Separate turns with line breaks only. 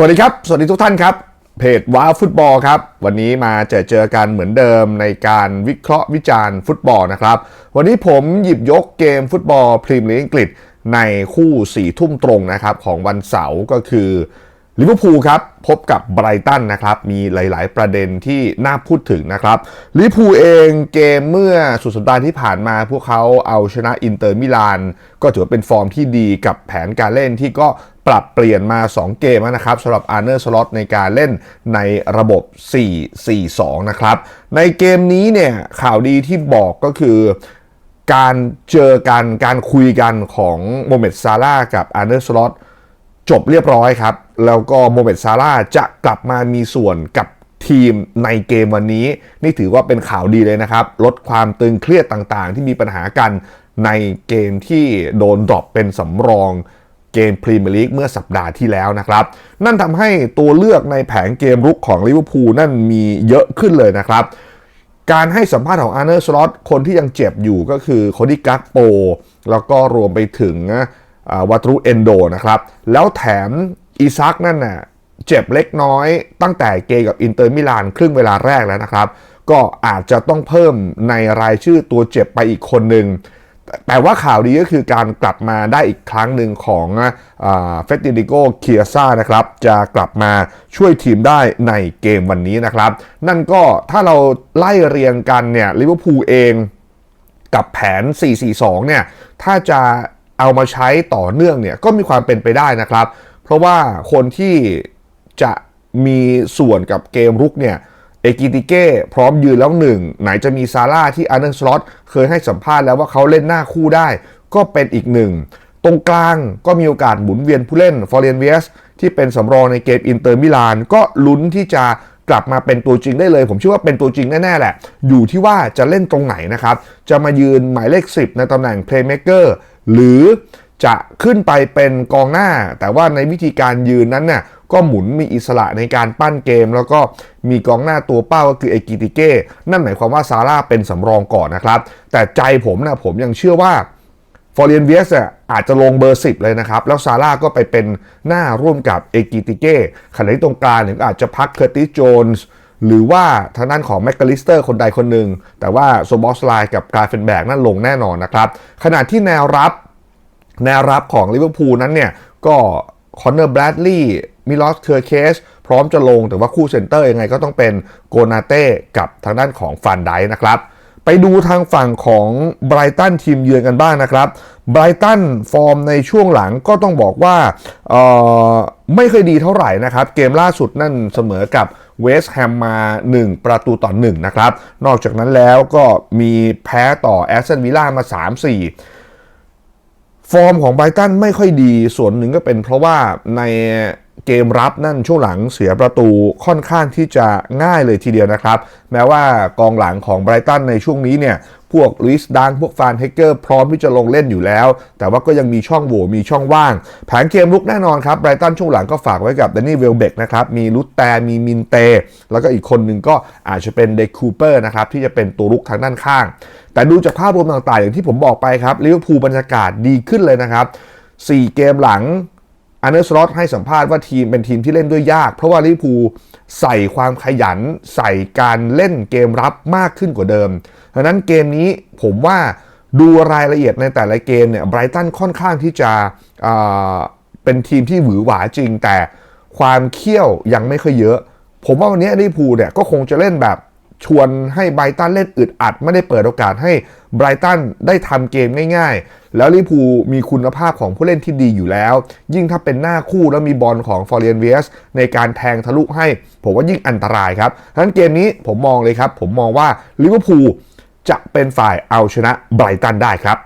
สวัสดีครับ สวัสดีทุกท่านครับ เพจว้าฟุตบอลครับ วันนี้มาเจอเจอกันเหมือนเดิมในการวิเคราะห์วิจารณ์ฟุตบอลนะครับ วันนี้ผมหยิบยกเกมฟุตบอลพรีเมียร์ลีกอังกฤษในคู่สี่ทุ่มตรงนะครับของวันเสาร์ก็คือ ลิเวอร์พูลครับพบกับไบรตันนะครับมีหลาย ๆ ประเด็นที่น่าพูดถึงนะครับลิเวอร์พูลเองเกมเมื่อสุดสัปดาห์ที่ผ่านมา พวกเขาเอาชนะอินเตอร์มิลานก็ถือว่าเป็นฟอร์มที่ดีกับแผนการเล่นที่ก็ปรับเปลี่ยนมา 2 เกมนะครับสำหรับอาร์เนอร์สล็อตในการเล่นในระบบ 4-4-2 นะครับ ในเกมนี้เนี่ยข่าวดีที่บอกก็คือการเจอกันการคุยกันของโมเมดซาร่ากับอาร์เนอร์สล็อตจบเรียบร้อยครับ แล้วก็โมเมดซาร่าจะกลับมามีส่วนกับทีมในเกมวันนี้ นี่ถือว่าเป็นข่าวดีเลยนะครับ ลดความตึงเครียดต่างๆ ที่มีปัญหากันในเกมที่โดนดรอปเป็นสำรองเกมพรีเมียร์ลีกเมื่อสัปดาห์ที่แล้วนะครับ นั่นทำให้ตัวเลือกในแผงเกมรุกของลิเวอร์พูลนั่นมีเยอะขึ้นเลยนะครับ การให้สัมภาษณ์ของอาร์เนอร์สล็อตคนที่ยังเจ็บอยู่ก็คือโคดี้กักโป แล้วก็รวมไปถึงวัตรุเอนโดนะครับ แล้วแถม อีซักนั่นน่ะเจ็บเล็กน้อยตั้งแต่เกมกับอินเตอร์มิลานครึ่งเวลาแรกแล้วนะครับ ก็อาจจะต้องเพิ่มในรายชื่อตัวเจ็บไปอีกคนหนึ่งแต่ว่าข่าวดีก็คือการกลับมาได้อีกครั้งหนึ่งของเฟติดิโกเคียซ่านะครับ จะกลับมาช่วยทีมได้ในเกมวันนี้นะครับ นั่นก็ถ้าเราไล่เรียงกันเนี่ยลิเวอร์พูลเองกับแผน 4-4-2 เนี่ย ถ้าจะเอามาใช้ต่อเนื่องเนี่ย ก็มีความเป็นไปได้นะครับ เพราะว่าคนที่จะมีส่วนกับเกมรุกเนี่ยเอกิติเก้พร้อมยืนแล้วหนึ่ง ไหนจะมีซาร่าที่อาร์เนสล็อตเคยให้สัมภาษณ์แล้วว่าเขาเล่นหน้าคู่ได้ ก็เป็นอีกหนึ่ง ตรงกลางก็มีโอกาสหมุนเวียนผู้เล่นฟอร์เรนเวสที่เป็นสำรองในเกมอินเตอร์มิลานก็ลุ้นที่จะกลับมาเป็นตัวจริงได้เลย ผมเชื่อว่าเป็นตัวจริงแน่ ๆ แหละ อยู่ที่ว่าจะเล่นตรงไหนนะครับ จะมายืนหมายเลข 10 ในตำแหน่งเพลย์เม k เกอร์หรือ จะขึ้นไปเป็นกองหน้า แต่ว่าในวิธีการยืนนั้นเนี่ยก็หมุนมีอิสระในการปั้นเกม แล้วก็มีกองหน้าตัวเป้าก็คือเอกิติเก้นั่นหมายความว่าซาร่าเป็นสำรองก่อนนะครับ แต่ใจผมนะผมยังเชื่อว่าฟอร์เรียนเวสอาจจะลงเบอร์ 10 เลยนะครับ แล้วซาร่าก็ไปเป็นหน้าร่วมกับเอกิติเก้ขณะที่ตรงกลางเนี่ยอาจจะพักเคอร์ติสโจนส์หรือว่าทางด้านของแมคคาลิสเตอร์คนใดคนหนึ่ง แต่ว่าโซบอสไลกับกาเฟนแบกนั่นลงแน่นอนนะครับ ขณะที่แนวรับ แนวรับของลิเวอร์พูลนั้นเนี่ยก็คอนเนอร์แบรดลีย์มิลอสเคอร์เคสพร้อมจะลงแต่ว่าคู่เซนเตอร์ยังไงก็ต้องเป็นโกนาเต้กับทางด้านของฟันไดนะครับไปดูทางฝั่งของไบรตันทีมเยือนกันบ้างนะครับไบรตันฟอร์มในช่วงหลังก็ต้องบอกว่าเออไม่เคยดีเท่าไหร่นะครับ เกมล่าสุดนั่นเสมอกับเวสต์แฮมมา 1 ประตูต่อ 1 นะครับ นอกจากนั้นแล้วก็มีแพ้ต่อแอสตันวิลล่ามา 3-4 ฟอร์มของไบรตันไม่ค่อยดีส่วนหนึ่งก็เป็นเพราะว่าในเกมรับนั่นช่วงหลังเสียประตูค่อนข้างที่จะง่ายเลยทีเดียวนะครับ แม้ว่ากองหลังของไบรตันในช่วงนี้เนี่ย พวกลุยส์ดังพวกฟานเฮเกอร์พร้อมที่จะลงเล่นอยู่แล้ว แต่ว่าก็ยังมีช่องโหว่มีช่องว่าง แผนเกมลุกแน่นอนครับไบรตันช่วงหลังก็ฝากไว้กับแดนนี่เวลเบกนะครับ มีลุตแตมีมินเต แล้วก็อีกคนหนึ่งก็อาจจะเป็นเดคูเปอร์นะครับ ที่จะเป็นตัวลุกทางด้านข้าง แต่ดูจากภาพรวมต่างๆ อย่างที่ผมบอกไปครับลิเวอร์พูลบรรยากาศดีขึ้นเลยนะครับ4เกมหลัง อันเดอร์สล็อตให้สัมภาษณ์ว่าทีมเป็นทีมที่เล่นด้วยยาก เพราะว่าลิพูใส่ความขยัน ใส่การเล่นเกมรับมากขึ้นกว่าเดิมดังนั้นเกมนี้ผมว่าดูรายละเอียดในแต่ละเกมเนี่ยไบรตันค่อนข้างที่จะเป็นทีมที่หวือหวาจริง แต่ความเขี้ยวยังไม่ค่อยเยอะ ผมว่าวันนี้ลิพูเนี่ยก็คงจะเล่นแบบ ชวนให้ไบรตันเล่นอึดอัด ไม่ได้เปิดโอกาสให้ไบรตันได้ทำเกมง่าย ๆ แล้วลิเวอร์พูลมีคุณภาพของผู้เล่นที่ดีอยู่แล้ว ยิ่งถ้าเป็นหน้าคู่แล้วมีบอลของฟอร์เรียนเวสในการแทงทะลุให้ ผมว่ายิ่งอันตรายครับดังนั้นเกมนี้ผมมองเลยครับ ผมมองว่าลิเวอร์พูลจะเป็นฝ่ายเอาชนะไบรตันได้ครับ